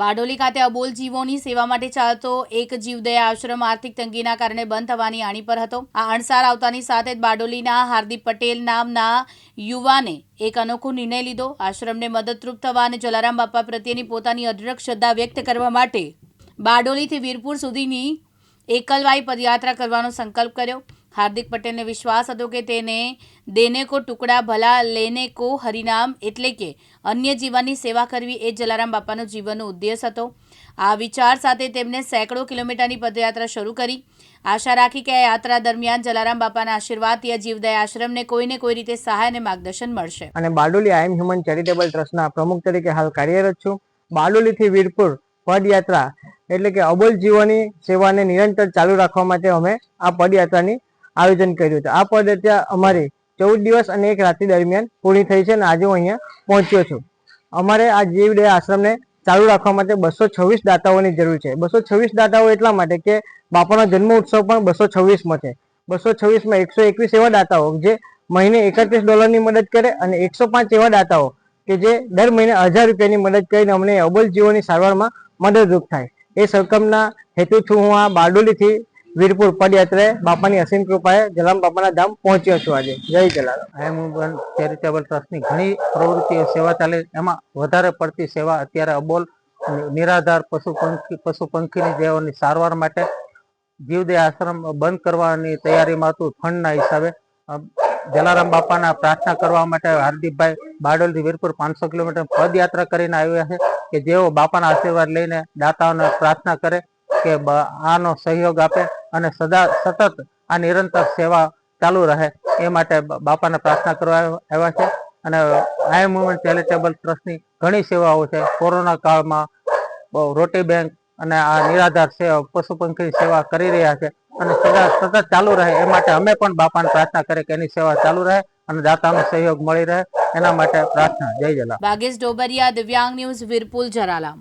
બારડોલી ખાતે અબોલ જીવોની સેવા માટે ચાલતો એક જીવદયા આશ્રમ આર્થિક તંગીના કારણે બંધ થવાની આણી પર હતો. આ અણસાર આવતાની સાથે જ બારડોલીના હાર્દિક પટેલ નામના યુવાને એક અનોખો નિર્ણય લીધો. આશ્રમને મદદરૂપ થવા અને જલારામ બાપા પ્રત્યેની પોતાની અઢળક શ્રદ્ધા વ્યક્ત કરવા માટે બારડોલીથી વીરપુર સુધીની એકલવાઈ પદયાત્રા કરવાનો સંકલ્પ કર્યો. હાર્દિક પટેલને વિશ્વાસ હતો કે તેને દેને કો ટુકડા, ભલા લેને કો હરિનામ એટલે કે અન્ય જીવનની સેવા કરવી એ જલારામ બાપાનો જીવનનો ઉદ્દેશ હતો. આ વિચાર સાથે તેમણે સેંકડો કિલોમીટરની પદયાત્રા શરૂ કરી. આશા રાખી કે આ યાત્રા દરમિયાન જલારામ બાપાના આશીર્વાદથી આ જીવદયા આશ્રમને કોઈને કોઈ રીતે સહાય અને માર્ગદર્શન મળશે. અને Bardoli I am human charitable ટ્રસ્ટના પ્રમુખ તરીકે હાલ કાર્યરત છું. બારડોલીથી વીરપુર પદયાત્રા એટલે કે અબોલ જીવોની સેવાને નિરંતર ચાલુ રાખવા માટે અમે આ પદયાત્રાની આયોજન કર્યું હતું. આ પદયાત્રા અમારી ચૌદ દિવસ અને એક રાત્રિ દરમિયાન પૂરી થઈ છે અને આજે હું અહીંયા પહોંચ્યો છું. અમારે આ જીવદયા આશ્રમને ચાલુ રાખવા માટે બસો છવ્વીસ દાતાઓની જરૂર છે. બસો છવ્વીસ દાતાઓ એટલા માટે કે બાપાનો જન્મ ઉત્સવ પણ બસો છવ્વીસમાં છે. બસો છવ્વીસમાં એકસો એકવીસ એવા દાતાઓ જે મહિને એકત્રીસ ડોલરની મદદ કરે અને એકસો પાંચ એવા દાતાઓ કે જે દર મહિને હજાર રૂપિયાની મદદ કરીને અમને અબોલ જીવોની સારવારમાં મદદરૂપ થાય. એ સરકમના હેતુથી હું આ બારડોલીથી વીરપુર પદયાત્રે બાપાની અસીમ કૃપાએ જલારામ બાપાના ધામ પહોંચ્યો છું આજે. જય જલારામ. આઈ ચેરિટેબલ ટ્રસ્ટની ઘણી પ્રવૃત્તિઓ સેવા ચાલે, એમાં વધારે પડતી સેવા અત્યારે અબોલ નિરાધાર પશુ પંખી, પશુ પંખીની જેઓની સારવાર માટે જીવદે આશ્રમ બંધ કરવાની તૈયારીમાં હતું ફંડના હિસાબે. જલારામ બાપાના પ્રાર્થના કરવા માટે હાર્દિકભાઈ બારડોલથી વીરપુર પાંચસો કિલોમીટર પદયાત્રા કરીને આવ્યા છે કે જેઓ બાપાના આશીર્વાદ લઈને દાતાઓને પ્રાર્થના કરે કે આનો સહયોગ આપે અને સદા સતત આ નિરંતર સેવા ચાલુ રહે એ માટે બાપાને પ્રાર્થના કરવા આવ્યા છે. અને આઈ મુવમેન્ટ ચેરિટેબલ ટ્રસ્ટની ઘણી સેવાઓ છે. કોરોના કાળમાં રોટી બેંક અને આ નિરાધાર સેવા, પશુ પંખીની સેવા કરી રહ્યા છે. અને સતત ચાલુ રહે, એ માટે અમે પણ બાપાને પ્રાર્થના કરે કે એની સેવા ચાલુ રહે અને દાતાનો સહયોગ મળી રહે. એના માટે પ્રાર્થના. જય જલા બાગેશ ડોબરિયા, દિવ્યાંગ ન્યૂઝ વીરપુલ જરાલામ.